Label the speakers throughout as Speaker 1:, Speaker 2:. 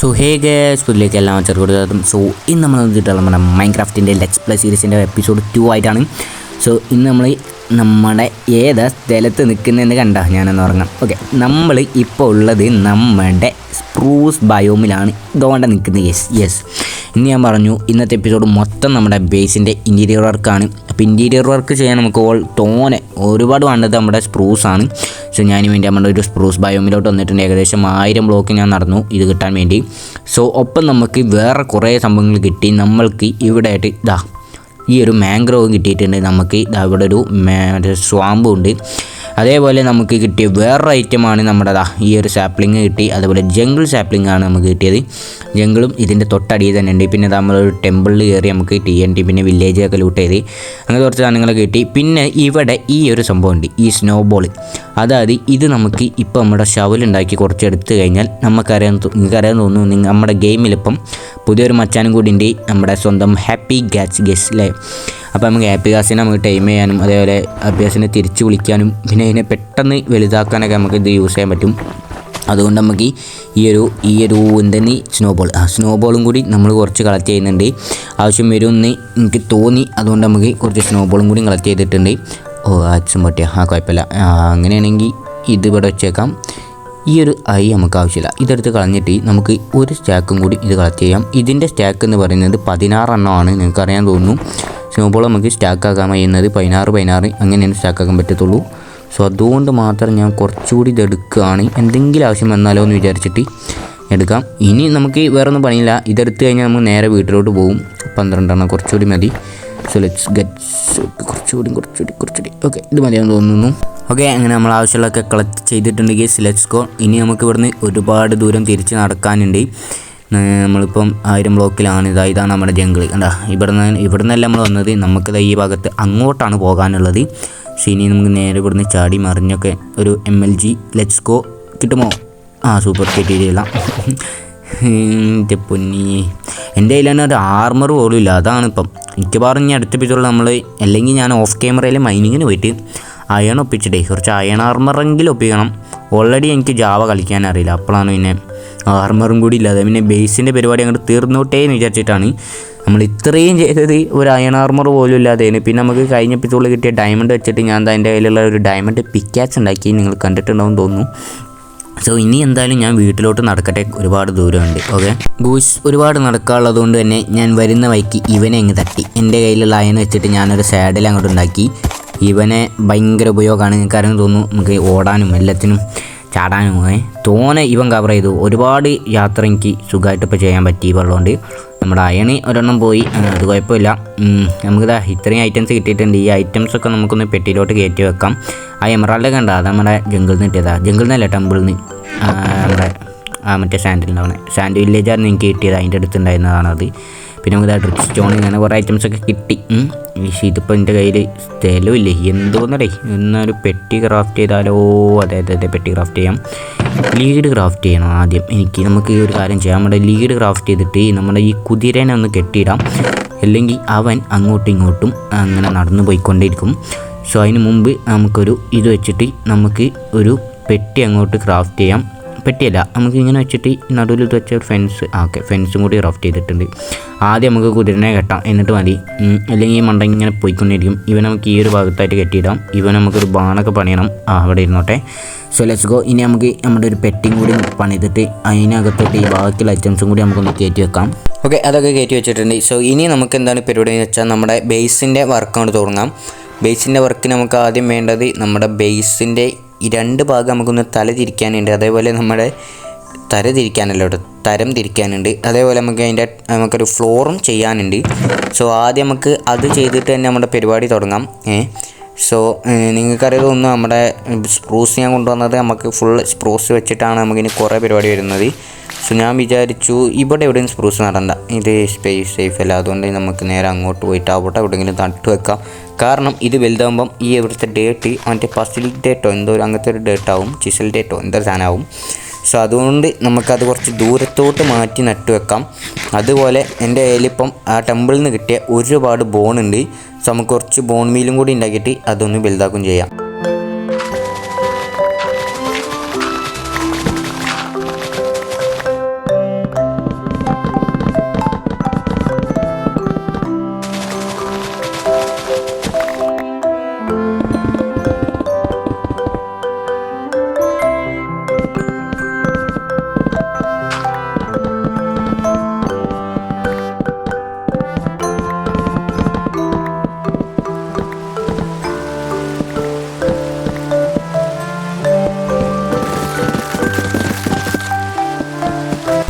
Speaker 1: So ഹേ guys പുതിലേക്ക് എല്ലാം ചെറുകൂടും so ഇന്ന് നമ്മൾ നോക്കിയിട്ടുള്ള നമ്മുടെ മൈൻക്രാഫ്റ്റിന്റെ ലെക്സ് പ്ലേ സീരീസിന്റെ എപ്പിസോഡ് ടു ആയിട്ടാണ്. സോ ഇന്ന് നമ്മൾ നമ്മുടെ ഏതാ സ്ഥലത്ത് നിൽക്കുന്നതെന്ന് കണ്ട ഞാനൊന്ന് ഉറങ്ങാം. ഓക്കെ നമ്മൾ ഇപ്പോൾ ഉള്ളത് നമ്മുടെ സ്പ്രൂസ് ബയോമിലാണ് ഇതുകൊണ്ട് നിൽക്കുന്നത് യെസ് യെസ് ഇന്ന് ഞാൻ പറഞ്ഞു ഇന്നത്തെ എപ്പിസോഡ് മൊത്തം നമ്മുടെ ബേസിന്റെ ഇന്റീരിയർ വർക്കാണ് അപ്പോൾ ഇന്റീരിയർ വർക്ക് ചെയ്യാൻ നമുക്ക് ഓൾ തോനെ ഒരുപാട് വേണ്ടത് നമ്മുടെ സ്പ്രൂസ് ആണ്. സോ ഞാൻ വേണ്ടി നമ്മുടെ ഒരു സ്പ്രൂസ് ബയോമിലോട്ട് വന്നിട്ടുണ്ട്. ഏകദേശം ആയിരം ബ്ലോക്ക് ഞാൻ നടന്നു ഇത് കിട്ടാൻ വേണ്ടി. സോ ഒപ്പം നമുക്ക് വേറെ കുറേ സംഭവങ്ങൾ കിട്ടി. നമ്മൾക്ക് ഇവിടെ ആയിട്ട് ഇതാ ഈ ഒരു മാംഗ്രോവ് കിട്ടിയിട്ടുണ്ട്. നമുക്ക് അവിടെ ഒരു സ്വാമ്പും ഉണ്ട്. അതേപോലെ നമുക്ക് കിട്ടിയ വേറൊരു ഐറ്റമാണ് നമ്മുടെ ഈ ഒരു സാപ്ലിങ് കിട്ടി. അതുപോലെ ജംഗിൾ സാപ്ലിംഗ് ആണ് നമുക്ക് കിട്ടിയത്. ജംഗിളും ഇതിന്റെ തൊട്ടടിയിൽ തന്നെ ഉണ്ട്. പിന്നെ നമ്മളൊരു ടെമ്പിളിൽ കയറി നമുക്ക് ടി എൻ ടി പിന്നെ വില്ലേജൊക്കെ ലൂട്ട് ചെയ്ത്. അങ്ങനെ കുറച്ച് സാധനങ്ങളൊക്കെ കിട്ടി. പിന്നെ ഇവിടെ ഈ ഒരു സംഭവം ഉണ്ട്. ഈ സ്നോ അതായത് ഇത് നമുക്ക് ഇപ്പോൾ നമ്മുടെ ഷവലുണ്ടാക്കി കുറച്ച് എടുത്തു കഴിഞ്ഞാൽ നമുക്കറിയാൻ നിങ്ങൾക്കറിയാൻ തോന്നുന്നു നമ്മുടെ ഗെയിമിലിപ്പം പുതിയൊരു മച്ചാനും കൂടി ഉണ്ട്. നമ്മുടെ സ്വന്തം ഹാപ്പി ഗാറ്റ്സ് ഗെസ് അല്ലേ അപ്പോൾ നമുക്ക് ഹാപ്പി ഗാസിനെ നമുക്ക് ടൈം ചെയ്യാനും അതേപോലെ അഭ്യാസിനെ തിരിച്ച് വിളിക്കാനും പിന്നെ ഇതിനെ പെട്ടെന്ന് വലുതാക്കാനൊക്കെ നമുക്ക് ഇത് യൂസ് ചെയ്യാൻ പറ്റും. അതുകൊണ്ട് നമുക്ക് ഈ ഒരു ഈ ഒരു എന്തെന്ന് സ്നോബോൾ ആ സ്നോബോളും കൂടി നമ്മൾ കുറച്ച് കളക്ട് ചെയ്യുന്നുണ്ട്. ആവശ്യം വരുമെന്ന് എനിക്ക് തോന്നി. അതുകൊണ്ട് നമുക്ക് കുറച്ച് സ്നോബോളും കൂടി കളക്ട് ചെയ്തിട്ടുണ്ട്. ഓ അച്ഛൻ പൊട്ടിയ ആ കുഴപ്പമില്ല. അങ്ങനെയാണെങ്കിൽ ഇത് ഇവിടെ വെച്ചേക്കാം. ഈ ഒരു ഐ നമുക്ക് ആവശ്യമില്ല. ഇതെടുത്ത് കളഞ്ഞിട്ട് നമുക്ക് ഒരു സ്റ്റാക്കും കൂടി ഇത് കളക്ട് ചെയ്യാം. ഇതിന്റെ സ്റ്റാക്ക് എന്ന് പറയുന്നത് പതിനാറെണ്ണമാണ് നിങ്ങൾക്കറിയാൻ തോന്നുന്നു. സ്നോബോൾ നമുക്ക് സ്റ്റാക്ക് ആക്കാൻ കഴിയുന്നത് പതിനാറ് പതിനാറ് അങ്ങനെയാണ് സ്റ്റാക്ക് ആക്കാൻ പറ്റത്തുള്ളൂ. സോ അതുകൊണ്ട് മാത്രം ഞാൻ കുറച്ചുകൂടി ഇതെടുക്കുകയാണ് എന്തെങ്കിലും ആവശ്യം വന്നാലോ എന്ന് വിചാരിച്ചിട്ട് എടുക്കാം. ഇനി നമുക്ക് വേറെ ഒന്നും പണിയില്ല. ഇതെടുത്ത് കഴിഞ്ഞാൽ നമുക്ക് നേരെ വീട്ടിലോട്ട് പോകും. പന്ത്രണ്ടെണ്ണം കുറച്ചുകൂടി മതി. സോ ലെറ്റ്സ് ഗെറ്റ് കുറച്ചുകൂടി കുറച്ചുകൂടി കുറച്ചുകൂടി. ഓക്കെ ഇത് മതിയാണെന്ന് തോന്നുന്നു. ഓക്കെ അങ്ങനെ നമ്മൾ ആവശ്യമുള്ളതൊക്കെ കളക്ട് ചെയ്തിട്ടുണ്ടെങ്കിൽ ലെറ്റ്സ് ഗോ ഇനി നമുക്ക് ഇവിടുന്ന് ഒരുപാട് ദൂരം തിരിച്ച് നടക്കാനുണ്ട്. നമ്മളിപ്പം ആയിരം ബ്ലോക്കിലാണ് ഇതാ ഇതാണ് നമ്മുടെ ജംഗിൾ കണ്ടാ ഇവിടുന്ന് ഇവിടെ നിന്നല്ല നമ്മൾ വന്നത്. നമുക്കിത് ഈ ഭാഗത്ത് അങ്ങോട്ടാണ് പോകാനുള്ളത്. പക്ഷേ ഇനി നമുക്ക് നേരെ ഇവിടുന്ന് ചാടി മറിഞ്ഞൊക്കെ ഒരു M L G let's go കിട്ടുമോ? ആ സൂപ്പർ കിട്ടിയില്ല എന്റെ പൊന്നി. എന്റെ തന്നെ ഒരു ആർമർ പോലും ഇല്ല. അതാണ് ഇപ്പം. എനിക്ക് ഇനി അടുത്ത എപ്പിസോഡിൽ നമ്മൾ അല്ലെങ്കിൽ ഞാൻ ഓഫ് ക്യാമറയിൽ മൈനിങ്ങിന് പോയിട്ട് അയൺ ഒപ്പിച്ചിട്ടേ കുറച്ച് അയൺ ആർമറെങ്കിലും ഒപ്പിക്കണം. ഓൾറെഡി എനിക്ക് ജാവ കളിക്കാൻ അറിയില്ല. അപ്പോഴാണ് പിന്നെ ആർമറും കൂടി ഇല്ലാതെ പിന്നെ ബേസിന്റെ പരിപാടി അങ്ങോട്ട് തീർന്നോട്ടേ എന്ന് വിചാരിച്ചിട്ടാണ് നമ്മൾ ഇത്രയും ചെയ്തത് ഒരു അയൺ ആർമർ പോലും ഇല്ലാതെ. പിന്നെ നമുക്ക് കഴിഞ്ഞ എപ്പിസോഡിൽ കിട്ടിയ ഡയമണ്ട് വെച്ചിട്ട് ഞാൻ എന്റെ കയ്യിലുള്ള ഒരു ഡയമണ്ട് പിക്കാച്ച് ഉണ്ടാക്കി നിങ്ങൾ കണ്ടിട്ടുണ്ടാവും തോന്നുന്നു. സോ ഇനി എന്തായാലും ഞാൻ വീട്ടിലോട്ട് നടക്കട്ടെ. ഒരുപാട് ദൂരമുണ്ട്. ഓക്കെ ഗൂസ് ഒരുപാട് നടക്കാനുള്ളത് കൊണ്ട് തന്നെ ഞാൻ വരുന്ന വഴിക്ക് ഇവനെ അങ്ങ് തട്ടി. എന്റെ കയ്യിലുള്ള അയൺ വെച്ചിട്ട് ഞാനൊരു സാഡിൽ അങ്ങോട്ട് ഉണ്ടാക്കി. ഇവനെ ഭയങ്കര ഉപയോഗമാണ് കാരണം തോന്നുന്നു. നമുക്ക് ഓടാനും എല്ലാത്തിനും ചാടാനും തോനെ ഇവൻ കവർ ചെയ്തു. ഒരുപാട് യാത്ര എനിക്ക് സുഖമായിട്ട് ഇപ്പോൾ ചെയ്യാൻ പറ്റി വെള്ളമുണ്ട് നമ്മുടെ അയണി ഒരെണ്ണം പോയി. അത് കുഴപ്പമില്ല. നമുക്കിതാ ഇത്രയും ഐറ്റംസ് കിട്ടിയിട്ടുണ്ട്. ഈ ഐറ്റംസ് ഒക്കെ നമുക്കൊന്ന് പെട്ടിയിലോട്ട് കയറ്റി വെക്കാം. ആ എമറാൾഡൊക്കെ ഉണ്ട് അത് നമ്മുടെ ജംഗിളിൽ നിന്ന് കിട്ടിയതാ. ജംഗിളിൽ നിന്നല്ല ടെമ്പിളിൽ നിന്ന് നമ്മുടെ ആ മറ്റേ സാൻഡിൽ ഉണ്ടാവണേ സാൻഡ് വില്ലേജായിരുന്നു എനിക്ക് കിട്ടിയത്. അതിന്റെ അടുത്തുണ്ടായിരുന്നതാണ് അത് പിന്നെ നമുക്ക് ഡ്രിപ്പ് സ്റ്റോൺ ഇങ്ങനെ കുറേ ഐറ്റംസ് ഒക്കെ കിട്ടി. പക്ഷേ ഇതിപ്പോൾ എന്റെ കയ്യിൽ സ്ഥലമില്ലേ. എന്തോന്നടേ എന്നൊരു പെട്ടി ക്രാഫ്റ്റ് ചെയ്താലോ? അതെ അതെ അതെ പെട്ടി ക്രാഫ്റ്റ് ചെയ്യാം. ലീഡ് ക്രാഫ്റ്റ് ചെയ്യണം ആദ്യം. എനിക്ക് നമുക്ക് ഈ ഒരു കാര്യം ചെയ്യാം. നമ്മുടെ ലീഡ് ക്രാഫ്റ്റ് ചെയ്തിട്ട് നമ്മുടെ ഈ കുതിരേനെ ഒന്ന് കെട്ടിയിടാം. അല്ലെങ്കിൽ അവൻ അങ്ങോട്ടും ഇങ്ങോട്ടും അങ്ങനെ നടന്നു പോയിക്കൊണ്ടേയിരിക്കും. സോ അതിന് മുമ്പ് നമുക്കൊരു ഇത് വെച്ചിട്ട് നമുക്ക് ഒരു പെട്ടി അങ്ങോട്ട് ക്രാഫ്റ്റ് ചെയ്യാം. പെട്ടിയല്ല. നമുക്ക് ഇങ്ങനെ വെച്ചിട്ട് നടുവിൽ ഇത് വെച്ച ഒരു ഫെൻസ് ഓക്കെ ഫെൻസും കൂടി റഫ് ചെയ്തിട്ടുണ്ട്. ആദ്യം നമുക്ക് കുതിരനെ കെട്ടാം. എന്നിട്ട് മതി. അല്ലെങ്കിൽ ഈ മണ്ട ഇങ്ങനെ പോയിക്കൊണ്ടിരിക്കും. ഇവൻ നമുക്ക് ഈ ഒരു ഭാഗത്തായിട്ട് കെട്ടിയിടാം. ഇവൻ നമുക്കൊരു ബാണൊക്കെ പണിയണം. ആ അവിടെ ഇരുന്നോട്ടെ. സോ ലെറ്റ്സ് ഗോ ഇനി നമുക്ക് നമ്മുടെ ഒരു പെട്ടിയും കൂടി പണിതിട്ട് അതിനകത്തോട്ട് ഈ ബാക്കിയുള്ള ഐറ്റംസും കൂടി നമുക്കൊന്ന് കയറ്റി വെക്കാം. ഓക്കെ അതൊക്കെ കയറ്റി വെച്ചിട്ടുണ്ട്. സോ ഇനി നമുക്ക് എന്താണ് പരിപാടി എന്ന് വെച്ചാൽ നമ്മുടെ ബേസിന്റെ വർക്കാണ് തുടങ്ങാം. ബേസിന്റെ വർക്കിന് നമുക്ക് ആദ്യം വേണ്ടത് നമ്മുടെ ബേസിന്റെ ഈ രണ്ട് ഭാഗം നമുക്കൊന്ന് തല തിരിക്കാനുണ്ട്. അതേപോലെ നമ്മുടെ തര തിരിക്കാനല്ലോ തരം തിരിക്കാനുണ്ട്. അതേപോലെ നമുക്ക് അതിന്റെ നമുക്കൊരു ഫ്ലോറും ചെയ്യാനുണ്ട്. സോ ആദ്യം നമുക്ക് അത് ചെയ്തിട്ട് തന്നെ നമ്മുടെ പരിപാടി തുടങ്ങാം. സോ നിങ്ങൾക്കറിയാതെ ഒന്ന് നമ്മുടെ സ്പ്രൂസ് ഞാൻ കൊണ്ടുവന്നത് നമുക്ക് ഫുൾ സ്പ്രൂസ് വെച്ചിട്ടാണ് നമുക്കിനി കുറേ പരിപാടി വരുന്നത്. സോ ഞാൻ വിചാരിച്ചു ഇവിടെ എവിടെയും സ്പ്രൂസ് നടണ്ട. ഇത് സ്പേസ് സേഫ് അല്ല. അതുകൊണ്ട് നമുക്ക് നേരെ അങ്ങോട്ട് പോയിട്ട് അവിടെ എവിടെയെങ്കിലും നട്ടു വെക്കാം. കാരണം ഇത് വലുതാകുമ്പം ഈ ഇവിടുത്തെ ഡേറ്റ് മറ്റേ പസിൽ ഡേറ്റോ എന്തോ അങ്ങനത്തെ ഒരു ഡേറ്റാവും ചിസൽ ഡേറ്റോ എന്തോ സാധനമാവും സോ അതുകൊണ്ട് നമുക്കത് കുറച്ച് ദൂരത്തോട്ട് മാറ്റി നട്ടു വെക്കാം. അതുപോലെ എന്റെ കയ്യിലിപ്പം ആ ടെമ്പിളിൽ നിന്ന് കിട്ടിയ ഒരുപാട് ബോൺ ഉണ്ട്. സോ നമുക്ക് കുറച്ച് ബോൺ മീലും കൂടി ഉണ്ടാക്കിയിട്ട് അതൊന്ന് വലുതാക്കും ചെയ്യാം.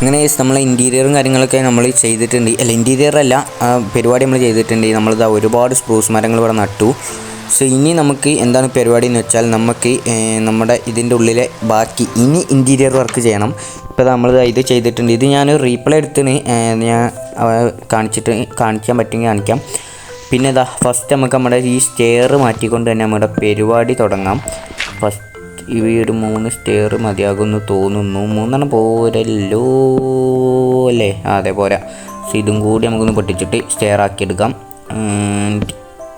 Speaker 1: അങ്ങനെ നമ്മൾ ഇന്റീരിയറും കാര്യങ്ങളൊക്കെ നമ്മൾ ചെയ്തിട്ടുണ്ട്. അല്ല ആ പരിപാടി നമ്മൾ ചെയ്തിട്ടുണ്ട്. നമ്മളിതാ ഒരുപാട് സ്പ്രൂസ് മരങ്ങൾ ഇവിടെ നട്ടു. സോ ഇനി നമുക്ക് എന്താണ് പരിപാടി എന്ന് വെച്ചാൽ നമുക്ക് നമ്മുടെ ഇതിന്റെ ഉള്ളിലെ ബാക്കി ഇനി ഇന്റീരിയർ വർക്ക് ചെയ്യണം. ഇപ്പോൾ നമ്മൾ ഇത് ചെയ്തിട്ടുണ്ട്. ഇത് ഞാൻ റീപ്ലേ എടുത്തിന് ഞാൻ കാണിച്ചിട്ട് കാണിക്കാൻ പറ്റുമെങ്കിൽ കാണിക്കാം. പിന്നെ ഇതാ ഫസ്റ്റ് നമുക്ക് നമ്മുടെ ഈ സ്റ്റെയർ മാറ്റിക്കൊണ്ട് തന്നെ നമ്മുടെ പരിപാടി തുടങ്ങാം. ഫസ്റ്റ് ഈ ഒരു മൂന്ന് സ്റ്റെയർ മതിയാകുമെന്ന് തോന്നുന്നു. മൂന്നെണ്ണം പോരല്ലോ അല്ലേ? അതേ പോരാ. സോ ഇതും കൂടി നമുക്കൊന്ന് പൊട്ടിച്ചിട്ട് സ്റ്റെയർ ആക്കി എടുക്കാം.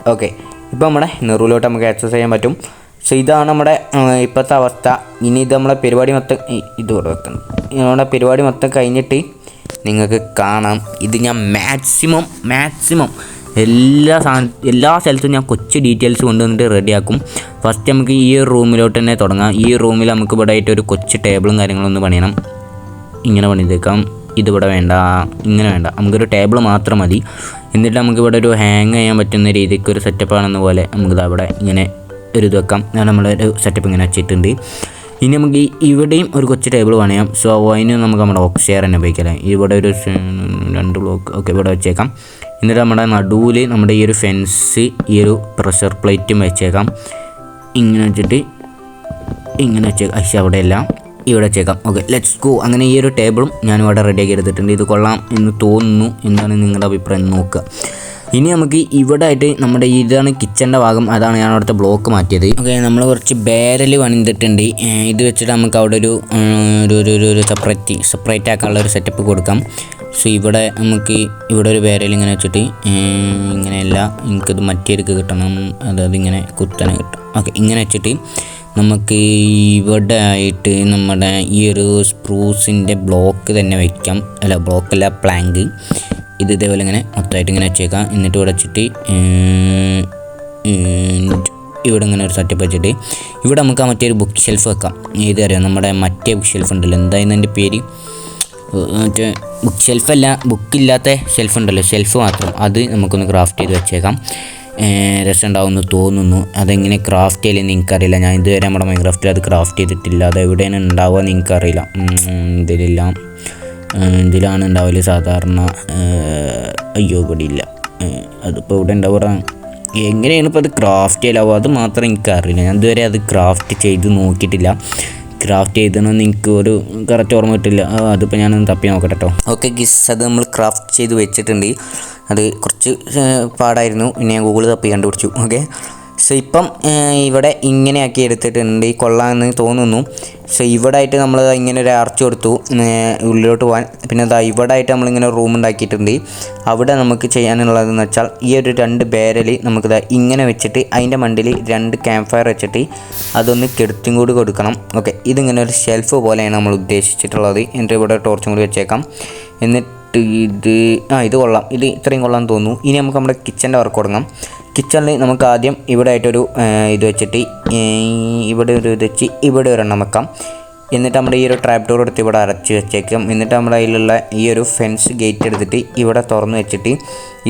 Speaker 1: ഓക്കെ ഇപ്പോൾ നമ്മുടെ നെറുവിലോട്ട് നമുക്ക് ആക്സസ് ചെയ്യാൻ പറ്റും. സോ ഇതാണ് നമ്മുടെ ഇപ്പോഴത്തെ അവസ്ഥ. ഇനി ഇത് നമ്മളെ പരിപാടി മൊത്തം ഈ- ഇത് ഇവിടെ വെക്കണം നമ്മുടെ പരിപാടി മൊത്തം കഴിഞ്ഞിട്ട് നിങ്ങൾക്ക് കാണാം. ഇത് ഞാൻ മാക്സിമം മാക്സിമം എല്ലാ സാധന എല്ലാ സ്ഥലത്തും ഞാൻ കൊച്ചു ഡീറ്റെയിൽസ് കൊണ്ടുവന്നിട്ട് റെഡിയാക്കും ഫസ്റ്റ് നമുക്ക് ഈ റൂമിലോട്ട് തന്നെ തുടങ്ങാം. ഈ റൂമിൽ നമുക്ക് ഇവിടെ ആയിട്ട് ഒരു കൊച്ചു ടേബിളും ഒന്ന് പണിയണം. ഇങ്ങനെ പണിതേക്കാം. ഇതിവിടെ വേണ്ട. ഇങ്ങനെ വേണ്ട. നമുക്കൊരു ടേബിൾ മാത്രം മതി. എന്നിട്ട് നമുക്ക് ഇവിടെ ഒരു ഹാങ് ചെയ്യാൻ പറ്റുന്ന രീതിക്ക് ഒരു സെറ്റപ്പ് ആണെന്ന പോലെ നമുക്കിത് അവിടെ ഇങ്ങനെ ഒരു ഇത് വെക്കാം. നമ്മളൊരു സെറ്റപ്പ് ഇങ്ങനെ വെച്ചിട്ടുണ്ട്. ഇനി നമുക്ക് ഇവിടെയും ഒരു കൊച്ചു ടേബിൾ പണിയാം. സോ അതിന് നമുക്ക് നമ്മുടെ ഓക്സിയർ തന്നെ ഉപയോഗിക്കാം ഇവിടെ ഒരു രണ്ട് ബ്ലോക്ക് ഓക്കെ ഇവിടെ വെച്ചേക്കാം. എന്നിട്ട് നമ്മുടെ നടുവിൽ നമ്മുടെ ഈ ഒരു ഫെൻസ് ഈ ഒരു പ്രഷർ പ്ലേറ്റും വെച്ചേക്കാം. ഇങ്ങനെ വെച്ചിട്ട് ഇങ്ങനെ വെച്ചേക്കാം പക്ഷേ അവിടെ എല്ലാം ഇവിടെ വെച്ചേക്കാം. ഓക്കെ ലെറ്റ്സ് ഗോ അങ്ങനെ ഈ ഒരു ടേബിളും ഞാൻ ഇവിടെ റെഡിയാക്കി എടുത്തിട്ടുണ്ട്. ഇത് കൊള്ളാം എന്ന് തോന്നുന്നു എന്താണ് നിങ്ങളുടെ അഭിപ്രായം നോക്കുക. ഇനി നമുക്ക് ഇവിടെ ആയിട്ട് നമ്മുടെ ഇതാണ് കിച്ചന്റെ ഭാഗം. അതാണ് ഞാൻ അവിടുത്തെ ബ്ലോക്ക് മാറ്റിയത്. ഓക്കെ നമ്മൾ കുറച്ച് ബാരൽ പണിതിട്ടുണ്ട്. ഇത് വെച്ചിട്ട് നമുക്ക് അവിടെ ഒരു ഒരു- ഒരു സെപ്പറേറ്റ് സെപ്പറേറ്റ് ആക്കാനുള്ള ഒരു സെറ്റപ്പ് കൊടുക്കാം. സോ ഇവിടെ നമുക്ക് ഇവിടെ ഒരു വേരൽ ഇങ്ങനെ വെച്ചിട്ട് ഇങ്ങനെയല്ല എനിക്കത് മറ്റേക്ക് കിട്ടണം. അതായത് ഇങ്ങനെ കുത്തനെ കിട്ടും. ഓക്കെ ഇങ്ങനെ വെച്ചിട്ട് നമുക്ക് ഇവിടെ ആയിട്ട് നമ്മുടെ ഈ ഒരു സ്പ്രൂസിന്റെ ബ്ലോക്ക് തന്നെ വയ്ക്കാം അല്ല ബ്ലോക്കല്ല പ്ലാങ്ക്. ഇത് ഇതേപോലെ ഇങ്ങനെ മൊത്തമായിട്ട് ഇങ്ങനെ വെച്ചേക്കാം. എന്നിട്ട് ഇവിടെ വെച്ചിട്ട് ഇവിടെ ഇങ്ങനെ ഒരു സെറ്റപ്പ് വെച്ചിട്ട് ഇവിടെ നമുക്ക് ആ മറ്റേ ഒരു ബുക്ക് ഷെൽഫ് വെക്കാം. ഏത് അറിയാം? നമ്മുടെ മറ്റേ ബുക്ക് ഷെൽഫ് ഉണ്ടല്ലോ. എന്തായിരുന്നു എന്റെ പേര്? മറ്റേ ബുക്ക് ഷെൽഫല്ല ബുക്കില്ലാത്ത ഷെൽഫ് ഉണ്ടല്ലോ. ഷെൽഫ് മാത്രം. അത് നമുക്കൊന്ന് ക്രാഫ്റ്റ് ചെയ്ത് വെച്ചേക്കാം. രസമുണ്ടാവുമെന്ന് തോന്നുന്നു. അതെങ്ങനെ ക്രാഫ്റ്റ് ചെയ്യലെന്ന് എനിക്കറിയില്ല. ഞാൻ ഇതുവരെ നമ്മുടെ മൈൻക്രാഫ്റ്റിൽ അത് ക്രാഫ്റ്റ് ചെയ്തിട്ടില്ല. അത് എവിടെയാണ് ഉണ്ടാവുക എന്ന് എനിക്കറിയില്ല. ഇതിലെല്ലാം. ഇതിലാണ് ഉണ്ടാവൽ സാധാരണ. അയ്യോ ഇവിടെ ഇല്ല അതിപ്പോൾ ഇവിടെ ഉണ്ടാവുക എങ്ങനെയാണ് ഇപ്പോൾ അത് ക്രാഫ്റ്റ് ചെയ്യലാവുക? അത് മാത്രം എനിക്കറിയില്ല. ഞാൻ ഇതുവരെ അത് ക്രാഫ്റ്റ് ചെയ്ത് നോക്കിയിട്ടില്ല. ക്രാഫ്റ്റ് ചെയ്തതെന്ന് എനിക്ക് ഒരു കറക്റ്റ് ഓർമ്മ കിട്ടില്ല. അതിപ്പോൾ ഞാനൊന്ന് തപ്പി നോക്കട്ടെ കേട്ടോ ഓക്കെ ഗിസ് അത് നമ്മൾ ക്രാഫ്റ്റ് ചെയ്ത് വെച്ചിട്ടുണ്ട്. അത് കുറച്ച് പാടായിരുന്നു. പിന്നെ ഞാൻ ഗൂഗിൾ തപ്പി കണ്ടുപിടിച്ചു. ഓക്കെ സോ ഇപ്പം ഇവിടെ ഇങ്ങനെയാക്കി എടുത്തിട്ടുണ്ട്. ഈ കൊള്ളാമെന്ന് തോന്നുന്നു. സോ ഇവിടെ ആയിട്ട് നമ്മൾ ഇങ്ങനെ ഒരു അർച്ച് കൊടുത്തു ഉള്ളിലോട്ട് പോകാൻ പിന്നെ അതാ ഇവിടെ ആയിട്ട് നമ്മളിങ്ങനെ റൂം ഉണ്ടാക്കിയിട്ടുണ്ട്. അവിടെ നമുക്ക് ചെയ്യാനുള്ളതെന്ന് വെച്ചാൽ ഈ ഒരു രണ്ട് ബാരൽ നമുക്ക് ദാ ഇങ്ങനെ വെച്ചിട്ട് അതിന്റെ മണ്ടിൽ രണ്ട് ക്യാമ്പ് ഫയർ വെച്ചിട്ട് അതൊന്ന് കെടുത്തും കൂടി കൊടുക്കണം. ഓക്കെ ഇതിങ്ങനെ ഒരു ഷെൽഫ് പോലെയാണ് നമ്മൾ ഉദ്ദേശിച്ചിട്ടുള്ളത്. എന്നിട്ട് ഇവിടെ ടോർച്ചും കൂടി വെച്ചേക്കാം. എന്നിട്ട് ഇത് ആ ഇത് കൊള്ളാം. ഇത് ഇത്രയും കൊള്ളാം തോന്നുന്നു. ഇനി നമുക്ക് നമ്മുടെ കിച്ചന്റെ വർക്ക് തുടങ്ങാം കിച്ചണിൽ നമുക്ക് ആദ്യം ഇവിടെ ആയിട്ടൊരു ഇത് വെച്ചിട്ട് ഇവിടെ ഒരു ഇത് വെച്ച് ഇവിടെ ഒരെണ്ണം വെക്കാം. എന്നിട്ട് നമ്മുടെ ഈ ഒരു ട്രാപ്പ് ഡോർ എടുത്ത് ഇവിടെ അടച്ച് വെച്ചേക്കും. എന്നിട്ട് നമ്മുടെ അതിലുള്ള ഈ ഒരു ഫെൻസ് ഗേറ്റ് എടുത്തിട്ട് ഇവിടെ തുറന്ന് വെച്ചിട്ട്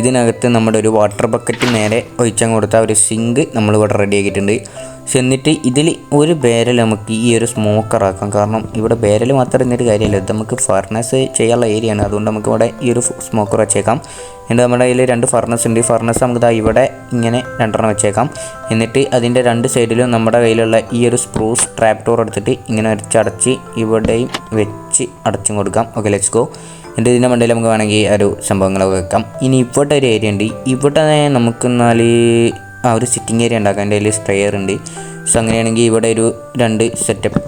Speaker 1: ഇതിനകത്ത് നമ്മുടെ ഒരു വാട്ടർ ബക്കറ്റ് നേരെ ഒഴിച്ചങ്ങ് കൊടുത്ത ഒരു സിങ്ക് നമ്മൾ ഇവിടെ എന്നിട്ട് ഇതിൽ ഒരു ബേരൽ നമുക്ക് ഈ ഒരു സ്മോക്കർ ആക്കാം. കാരണം ഇവിടെ ബേരൽ മാത്രം എന്നിട്ട് കാര്യമില്ല. ഇത് നമുക്ക് ഫർണസ് ചെയ്യാനുള്ള ഏരിയ ആണ്. അതുകൊണ്ട് നമുക്ക് ഇവിടെ ഈ ഒരു സ്മോക്കർ വെച്ചേക്കാം. എന്നിട്ട് നമ്മുടെ കയ്യിൽ രണ്ട് ഫർണസ് ഉണ്ട്. ഈ ഫർണസ് നമുക്ക് ഇവിടെ ഇങ്ങനെ രണ്ടെണ്ണം വെച്ചേക്കാം. എന്നിട്ട് അതിന്റെ രണ്ട് സൈഡിലും നമ്മുടെ കയ്യിലുള്ള ഈ ഒരു സ്പ്രൂസ് ട്രാപ്പ് ടോർ എടുത്തിട്ട് ഇങ്ങനെ അടച്ച് ഇവിടെയും വെച്ച് അടച്ചും കൊടുക്കാം. ഓക്കെ ലെറ്റ്സ് ഗോ എന്നിട്ട് ഇതിന്റെ മണ്ടയിൽ നമുക്ക് വേണമെങ്കിൽ ഒരു സംഭവങ്ങളൊക്കെ വെക്കാം. ഇനി ഇവിടെ ഒരു ഏരിയ ഉണ്ട്. ഇവിടെ നമുക്ക് എന്നാൽ ആ ഒരു സിറ്റിംഗ് ഏരിയ ഉണ്ടാക്കാം എന്റെ കയ്യിൽ സ്പ്രെയർ ഉണ്ട്. സോ അങ്ങനെയാണെങ്കിൽ ഇവിടെ ഒരു രണ്ട് സെറ്റപ്പ്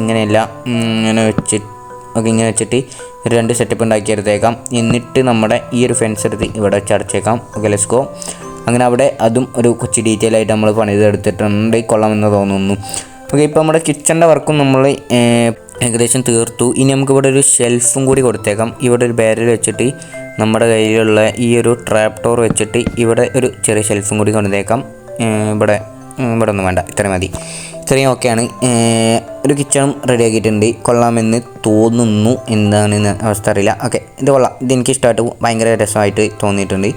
Speaker 1: ഇങ്ങനെയല്ല ഇങ്ങനെ വെച്ച് ഒക്കെ ഇങ്ങനെ വെച്ചിട്ട് ഒരു രണ്ട് സെറ്റപ്പ് ഉണ്ടാക്കി എടുത്തേക്കാം. എന്നിട്ട് നമ്മുടെ ഈ ഒരു ഫെൻസ് എടുത്ത് ഇവിടെ വെച്ച് അടച്ചേക്കാം. ഓക്കെ ലെസ്കോ അങ്ങനെ അവിടെ അതും ഒരു കൊച്ചു ഡീറ്റെയിൽ ആയിട്ട് നമ്മൾ പണിതെടുത്തിട്ടുണ്ട് കൊള്ളാമെന്ന് തോന്നുന്നു. ഓക്കെ ഇപ്പോൾ നമ്മുടെ കിച്ചന്റെ വർക്കും നമ്മൾ ഏകദേശം തീർത്തു. ഇനി നമുക്ക് ഇവിടെ ഒരു ഷെൽഫും കൂടി കൊടുത്തേക്കാം. ഇവിടെ ഒരു ബാരൽ വെച്ചിട്ട് നമ്മുടെ കയ്യിലുള്ള ഈ ഒരു ട്രാപ്പ് ടോർ വെച്ചിട്ട് ഇവിടെ ഒരു ചെറിയ ഷെൽഫും കൂടി കൊണ്ടുതേക്കാം ഇവിടെ ഇവിടെ ഒന്നും വേണ്ട. ഇത്രയും മതി. ഇത്രയും ഓക്കെയാണ് ഒരു കിച്ചണും റെഡി ആക്കിയിട്ടുണ്ട്. കൊള്ളാമെന്ന് തോന്നുന്നു എന്താണെന്ന് അവസ്ഥ അറിയില്ല. ഓക്കെ ഇത് കൊള്ളാം. ഇത് എനിക്ക് ഇഷ്ടമായിട്ട് ഭയങ്കര രസമായിട്ട് തോന്നിയിട്ടുണ്ട്.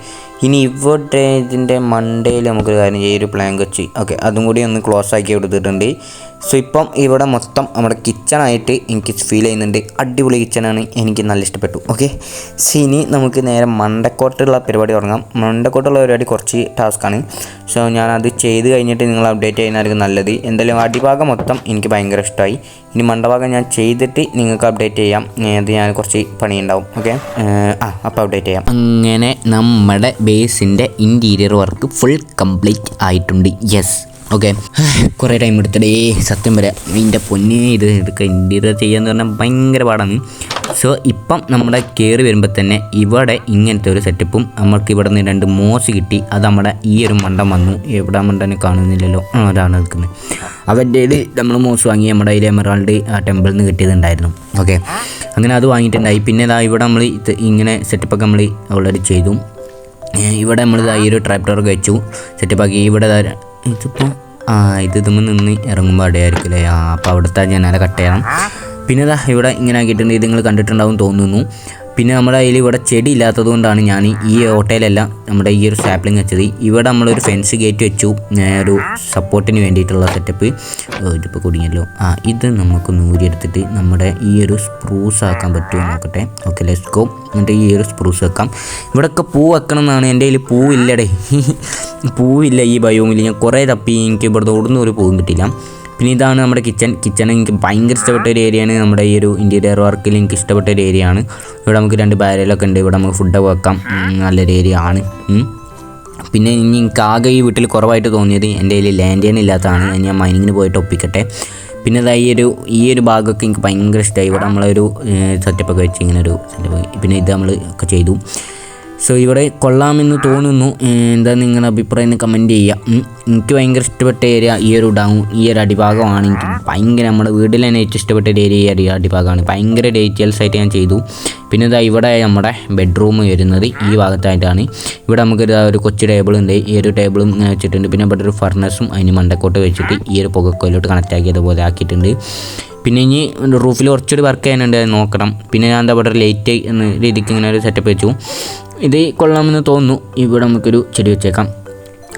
Speaker 1: ഇനി ഇവിടെ ഇതിന്റെ മണ്ടയിൽ നമുക്കൊരു കാര്യം ഈ ഒരു പ്ലാങ്ക് വെച്ച്. ഓക്കെ അതും കൂടി ഒന്ന് ക്ലോസ് ആക്കി കൊടുത്തിട്ടുണ്ട്. സോ ഇപ്പം ഇവിടെ മൊത്തം നമ്മുടെ കിച്ചണായിട്ട് എനിക്ക് ഫീൽ ചെയ്യുന്നുണ്ട്. അടിപൊളി കിച്ചണാണ് എനിക്ക് നല്ല ഇഷ്ടപ്പെട്ടു. ഓക്കെ സോ ഇനി നമുക്ക് നേരെ മണ്ടക്കോട്ടുള്ള പരിപാടി തുടങ്ങാം. മണ്ടക്കോട്ടുള്ള പരിപാടി കുറച്ച് ടാസ്ക്കാണ് സോ ഞാനത് ചെയ്ത് കഴിഞ്ഞിട്ട് നിങ്ങൾ അപ്ഡേറ്റ് ചെയ്യുന്നതായിരിക്കും നല്ലത്. എന്തായാലും അടിഭാഗം മൊത്തം എനിക്ക് ഭയങ്കര ഇഷ്ടമായി. ഇനി മണ്ടഭാഗം ഞാൻ ചെയ്തിട്ട് നിങ്ങൾക്ക് അപ്ഡേറ്റ് ചെയ്യാം. അത് ഞാൻ കുറച്ച് പണിയുണ്ടാവും. ഓക്കെ ആ അപ്പോൾ അപ്ഡേറ്റ് ചെയ്യാം. അങ്ങനെ നമ്മുടെ ബേസിന്റെ ഇന്റീരിയർ വർക്ക് ഫുൾ കംപ്ലീറ്റ് ആയിട്ടുണ്ട്. Yes okay. കുറേ ടൈം എടുത്തിടേ സത്യം വരെ ഇതിന്റെ പൊന്നെ ഇത് എടുക്കുക ഇന്റീരിയർ ചെയ്യാന്ന് പറഞ്ഞാൽ ഭയങ്കര പാടാണ്. സോ ഇപ്പം നമ്മുടെ കയറി വരുമ്പോൾ തന്നെ ഇവിടെ ഇങ്ങനത്തെ ഒരു സെറ്റപ്പും നമ്മൾക്ക് ഇവിടെ നിന്ന് രണ്ട് മോസ് കിട്ടി. അത് നമ്മുടെ ഈ ഒരു മണ്ടം വന്നു. എവിടെ മണ്ടനെ കാണുന്നില്ലല്ലോ? അതാണ് നിൽക്കുന്നത് അവന്റെ നമ്മൾ മോസ് വാങ്ങി നമ്മുടെ അതിൽ എമറാൾഡ് ആ ടെമ്പിളിൽ നിന്ന് കിട്ടിയതുണ്ടായിരുന്നു. ഓക്കെ. അങ്ങനെ അത് വാങ്ങിയിട്ടുണ്ടായി. പിന്നെ ഇതാ ഇവിടെ നമ്മൾ ഇത് ഇങ്ങനെ സെറ്റപ്പൊക്കെ നമ്മൾ ഓൾറെഡി ചെയ്തു. ഇവിടെ നമ്മൾ ഈ ഒരു ട്രാക്ടറൊക്കെ വെച്ചു. സെറ്റപ്പാക്കി ഇവിടെ ഇതിപ്പോൾ ആ ഇത് ഇതുമ്പോൾ നിന്ന് ഇറങ്ങുമ്പോൾ അടയായിരിക്കും അല്ലേ ആ അപ്പോൾ അവിടുത്തെ ജനാല കട്ട് ചെയ്യണം പിന്നെ ഇതാ ഇവിടെ ഇങ്ങനെ ആക്കിയിട്ടുണ്ട്. ഇത് നിങ്ങൾ കണ്ടിട്ടുണ്ടാവും തോന്നുന്നു. പിന്നെ നമ്മുടെ കയ്യിൽ ഇവിടെ ചെടി ഇല്ലാത്തത് കൊണ്ടാണ് ഞാൻ ഈ ഓട്ടയിലെല്ലാം നമ്മുടെ ഈ ഒരു സാപ്ലിംഗ് വെച്ചത്. ഇവിടെ നമ്മളൊരു ഫെൻസ് ഗേറ്റ് വെച്ചു. ഒരു സപ്പോർട്ടിന് വേണ്ടിയിട്ടുള്ള സെറ്റപ്പ് ഇതിപ്പോൾ കുടുങ്ങിയല്ലോ. ആ ഇത് നമുക്ക് നൂരിയെടുത്തിട്ട് നമ്മുടെ ഈ ഒരു സ്പ്രൂസ് ആക്കാൻ പറ്റുമോ നോക്കട്ടെ. ഓക്കെ ലെറ്റ്സ് ഗോ എന്നിട്ട് ഈ ഒരു സ്പ്രൂസ് വെക്കാം. ഇവിടെയൊക്കെ പൂ വെക്കണം എന്നാണ്. എന്റെ കയ്യിൽ പൂവില്ലടേ പൂവില്ല ഈ ബയോമിൽ ഞാൻ കുറേ തപ്പി എനിക്ക് ഇവിടുന്ന് ഓടുന്ന ഒരു പൂവും കിട്ടിയില്ല. പിന്നെ ഇതാണ് നമ്മുടെ കിച്ചൺ കിച്ചൺ എനിക്ക് ഭയങ്കര ഇഷ്ടപ്പെട്ട ഒരു ഏരിയയാണ് നമ്മുടെ ഈ ഒരു ഇന്റീരിയർ വർക്കിൽ എനിക്ക് ഇഷ്ടപ്പെട്ട ഒരു ഏരിയ ആണ്. ഇവിടെ നമുക്ക് രണ്ട് ബാരലൊക്കെ ഉണ്ട്. ഇവിടെ നമുക്ക് ഫുഡൊക്കെ വെക്കാം. നല്ലൊരു ഏരിയ ആണ്. പിന്നെ ഇനി എനിക്ക് ആകെ ഈ വീട്ടിൽ കുറവായിട്ട് തോന്നിയത് എന്റെ കയ്യിൽ ലാൻഡ് ചെയ്യാൻ ഇല്ലാത്തതാണ്. ഞാൻ മൈനിങ്ങിന് പോയിട്ട് ഒപ്പിക്കട്ടെ. പിന്നെ ഇതാ ഈ ഒരു ഈ ഒരു ഭാഗമൊക്കെ എനിക്ക് ഭയങ്കര ഇഷ്ടമായി ഇവിടെ നമ്മളൊരു സെറ്റപ്പൊക്കെ വെച്ച് ഇങ്ങനെ ഒരു സെറ്റപ്പ് പിന്നെ ഇത് നമ്മൾ ഒക്കെ ചെയ്തു. സോ ഇവിടെ കൊള്ളാമെന്ന് തോന്നുന്നു. എന്താ നിങ്ങളുടെ അഭിപ്രായം കമന്റ് ചെയ്യുക. എനിക്ക് ഭയങ്കര ഇഷ്ടപ്പെട്ട ഏരിയ ഈ ഒരു ഡൗൺ ഈ ഒരു അടിഭാഗമാണ്. എനിക്ക് ഭയങ്കര നമ്മുടെ വീട്ടിൽ തന്നെ ഏറ്റവും ഇഷ്ടപ്പെട്ട ഒരു ഏരിയ ഈ അടിഭാഗമാണ്. ഭയങ്കര ഡീറ്റെയിൽസ് ആയിട്ട് ഞാൻ ചെയ്തു. പിന്നെ ഇതാ ഇവിടെ നമ്മുടെ ബെഡ്റൂം വരുന്നത് ഈ ഭാഗത്തായിട്ടാണ്. ഇവിടെ നമുക്ക് ഒരു കൊച്ചു ടേബിൾ ഉണ്ട്. ഈ ഒരു ടേബിളും വെച്ചിട്ടുണ്ട്. പിന്നെ ഇവിടെ ഒരു ഫർണസും അതിന് മണ്ടക്കോട്ട് വെച്ചിട്ട് ഈ ഒരു പുകക്കോയിലോട്ട് കണക്റ്റ് ആക്കിയതുപോലെ ആക്കിയിട്ടുണ്ട്. പിന്നെ ഇനി റൂഫിൽ കുറച്ചൊരു വർക്ക് ചെയ്യാനുണ്ട്. നോക്കണം. പിന്നെ ഞാൻ എന്താ പറയുക ലൈറ്റ് എന്ന രീതിക്ക് ഇങ്ങനെ ഒരു സെറ്റപ്പ് വെച്ചു. ഇത് കൊള്ളാമെന്ന് തോന്നുന്നു. ഇവിടെ നമുക്കൊരു ചെടി വെച്ചേക്കാം.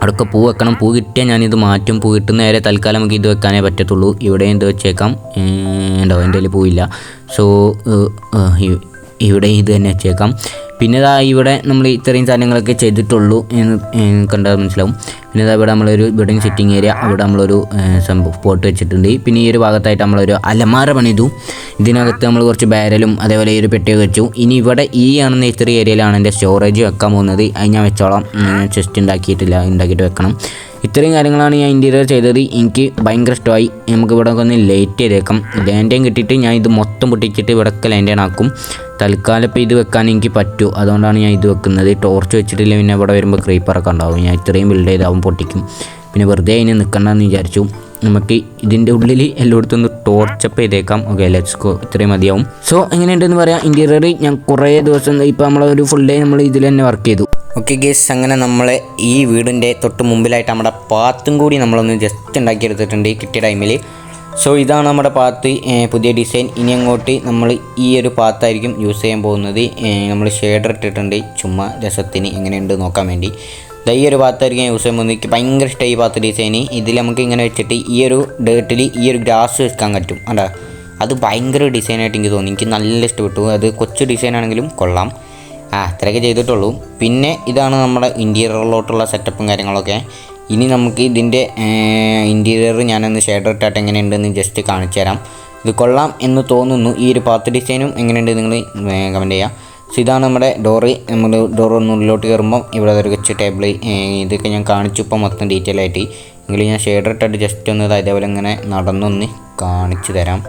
Speaker 1: അവിടെയൊക്കെ പൂ വെക്കണം. പൂ കിട്ടിയാൽ ഞാനിത് മാറ്റും. പൂ കിട്ടുന്ന നേരെ തൽക്കാലം നമുക്ക് ഇത് വെക്കാനേ പറ്റത്തുള്ളൂ. ഇവിടെ എന്ത് വെച്ചേക്കാം. ഉണ്ടോ? എന്റെ കയ്യിൽ പൂവില്ല. സോ ഇവിടെ ഇത് തന്നെ വെച്ചേക്കാം. പിന്നെ ഇതാ ഇവിടെ നമ്മൾ ഇത്രയും സാധനങ്ങളൊക്കെ ചെയ്തിട്ടുള്ളൂ എന്ന് കണ്ടാൽ മനസ്സിലാവും. പിന്നെ ഇതാ ഇവിടെ നമ്മളൊരു ബിൽഡിംഗ് സിറ്റിംഗ് ഏരിയ അവിടെ നമ്മളൊരു സംഭവം പോട്ട് വെച്ചിട്ടുണ്ട്. പിന്നെ ഈ ഒരു ഭാഗത്തായിട്ട് നമ്മളൊരു അലമാര പണിതു. ഇതിനകത്ത് നമ്മൾ കുറച്ച് ബാരലും അതേപോലെ ഈ ഒരു പെട്ടിയൊക്കെ വെച്ചു. ഇനി ഇവിടെ ഈ ആണെന്ന ഇത്രയും ഏരിയയിലാണ് എന്റെ സ്റ്റോറേജ് വെക്കാൻ പോകുന്നത്. അത് ഞാൻ വെച്ചോളാം. ചെസ്റ്റ് ഉണ്ടാക്കിയിട്ടില്ല ഉണ്ടാക്കിയിട്ട് വെക്കണം. ഇത്രയും കാര്യങ്ങളാണ് ഞാൻ ഇന്റീരിയർ ചെയ്തത്. എനിക്ക് ഭയങ്കര ഇഷ്ടമായി. നമുക്ക് ഇവിടെ ഒന്ന് ലേറ്റ് ചെയ്തേക്കാം. ലാൻഡേം കിട്ടിയിട്ട് ഞാൻ ഇത് മൊത്തം പൊട്ടിച്ചിട്ട് ഇവിടെയൊക്കെ ലാൻഡേൺ ആക്കും. തൽക്കാലം ഇപ്പോൾ ഇത് വെക്കാൻ എനിക്ക് പറ്റൂ. അതുകൊണ്ടാണ് ഞാൻ ഇത് വെക്കുന്നത്. ടോർച്ച് വെച്ചിട്ടില്ല പിന്നെ ഇവിടെ വരുമ്പോൾ ക്രീപ്പറൊക്കെ ഉണ്ടാവും. ഞാൻ ഇത്രയും ബിൽഡ് ചെയ്താവും പൊട്ടിക്കും. പിന്നെ വെറുതെ അതിനെ നിൽക്കണ്ടെന്ന് വിചാരിച്ചു. നമുക്ക് ഇതിന്റെ ഉള്ളിൽ എല്ലായിടത്തും ഒന്ന് ടോർച്ചപ്പ് ചെയ്തേക്കാം. ഓക്കെ ലെറ്റ്സ് ഗോ ഇത്രയും മതിയാവും. സോ എങ്ങനെയുണ്ടെന്ന് പറയാം. ഇന്റീരിയർ ഞാൻ കുറേ ദിവസം ഇപ്പോൾ നമ്മളൊരു ഫുൾ ഡേ നമ്മൾ ഇതിൽ തന്നെ വർക്ക് ചെയ്തു. ഓക്കെ ഗേസ് അങ്ങനെ നമ്മൾ ഈ വീടിന്റെ തൊട്ട് മുമ്പിലായിട്ട് നമ്മുടെ പാത്തും കൂടി നമ്മളൊന്ന് ജസ്റ്റ് ഉണ്ടാക്കിയെടുത്തിട്ടുണ്ട് ഈ കിട്ടിയ ടൈമിൽ സോ ഇതാണ് നമ്മുടെ പാത്ത് പുതിയ ഡിസൈൻ ഇനി അങ്ങോട്ട് നമ്മൾ ഈ ഒരു പാത്തായിരിക്കും യൂസ് ചെയ്യാൻ പോകുന്നത്. നമ്മൾ ഷെയ്ഡർ ഇട്ടിട്ടുണ്ട്. ചുമ്മാ രസത്തിന് എങ്ങനെയുണ്ട് നോക്കാൻ വേണ്ടി. ഈ ഒരു പാത്തായിരിക്കും യൂസ് ചെയ്യാൻ പോകുന്നത്. ഭയങ്കര ഇഷ്ടമായി ഈ പാത്ത് ഡിസൈൻ ഇതിൽ നമുക്ക് ഇങ്ങനെ വെച്ചിട്ട് ഈ ഒരു ഡേട്ടിൽ ഈ ഒരു ഗ്രാസ് വെക്കാൻ പറ്റും. അല്ല അത് ഭയങ്കര ഡിസൈനായിട്ട് എനിക്ക് തോന്നി. എനിക്ക് നല്ല ഇഷ്ടപ്പെട്ടു. അത് കൊച്ചു ഡിസൈൻ ആണെങ്കിലും കൊള്ളാം. ആ അത്രയൊക്കെ ചെയ്തിട്ടുള്ളൂ. പിന്നെ ഇതാണ് നമ്മുടെ ഇന്റീരിയറിലോട്ടുള്ള സെറ്റപ്പും കാര്യങ്ങളൊക്കെ. ഇനി നമുക്ക് ഇതിന്റെ ഇന്റീരിയർ ഞാനൊന്ന് ഷെയ്ഡർ ഇട്ടാട്ട് എങ്ങനെയുണ്ടെന്ന് ജസ്റ്റ് കാണിച്ചു തരാം. ഇത് കൊള്ളാം എന്ന് തോന്നുന്നു. ഈ ഒരു പാത്ത് ഡിസൈനും എങ്ങനെയുണ്ട് നിങ്ങൾ കമന്റ് ചെയ്യാം. സോ ഇതാണ് നമ്മുടെ ഡോറ് നമ്മൾ ഡോർ ഒന്ന് ഉള്ളിലോട്ട് കയറുമ്പം ഇവിടെ ഒരു കൊച്ചു ടേബിൾ ഇതൊക്കെ ഞാൻ കാണിച്ചു. ഇപ്പോൾ മൊത്തം ഡീറ്റെയിൽ ആയിട്ട്. എങ്കിലും ഞാൻ ഷെയ്ഡർ ഇട്ടിട്ട് ജസ്റ്റ് ഒന്ന് ഇതാ ഇതേപോലെ ഇങ്ങനെ നടന്നൊന്ന് കാണിച്ചു തരാം.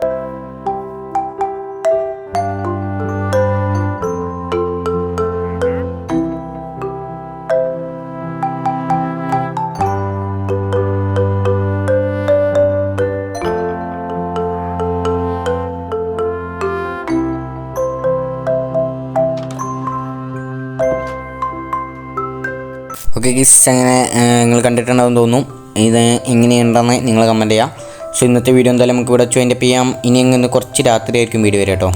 Speaker 1: ഗിസ് അങ്ങനെ നിങ്ങൾ കണ്ടിട്ടുണ്ടാവും തോന്നുന്നു ഇത് എങ്ങനെയുണ്ടെന്ന് നിങ്ങൾ കമന്റ് ചെയ്യാം. സോ ഇന്നത്തെ വീഡിയോ എന്തായാലും നമുക്ക് ഇവിടെ വെച്ച് ചെയ്യാം. ഇനി അങ്ങനെ കുറച്ച് രാത്രിയായിരിക്കും വീഡിയോ വരാം കേട്ടോ.